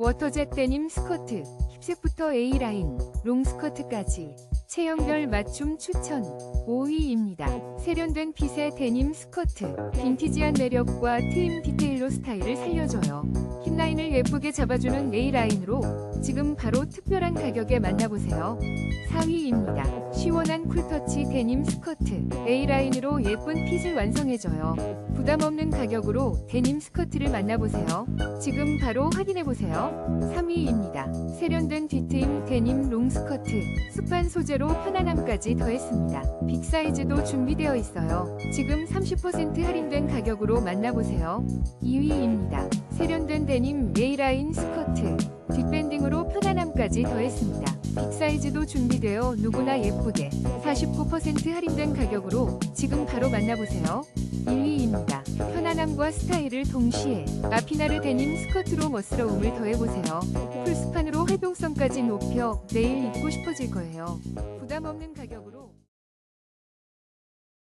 워터젯 데님 스커트, 힙색부터 A라인, 롱 스커트까지 체형별 맞춤 추천 5위입니다. 세련된 핏의 데님 스커트, 빈티지한 매력과 트임 디테일로 스타일을 살려줘요. 힙라인을 예쁘게 잡아주는 A라인으로 지금 바로 특별한 가격에 만나보세요. 4위입니다. 시원한 쿨터치 데님 스커트, A라인으로 예쁜 핏을 완성해줘요. 부담 없는 가격으로 데님 스커트를 만나보세요. 지금 바로 확인해보세요. 3위입니다. 세련된 뒤트임 데님 롱 스커트, 습한 소재로 편안함까지 더했습니다. 빅 사이즈도 준비되어 있어요. 지금 30% 할인된 가격으로 만나보세요. 2위입니다. 세련된 데님 A라인 스커트, 10%까지 더했습니다. 빅사이즈도 준비되어 누구나 예쁘게 49% 할인된 가격으로 지금 바로 만나보세요. 1위입니다. 편안함과 스타일을 동시에 아피나르 데님 스커트로 멋스러움을 더해보세요. 풀스판으로 활동성까지 높여 내일 입고 싶어질 거예요. 부담 없는 가격으로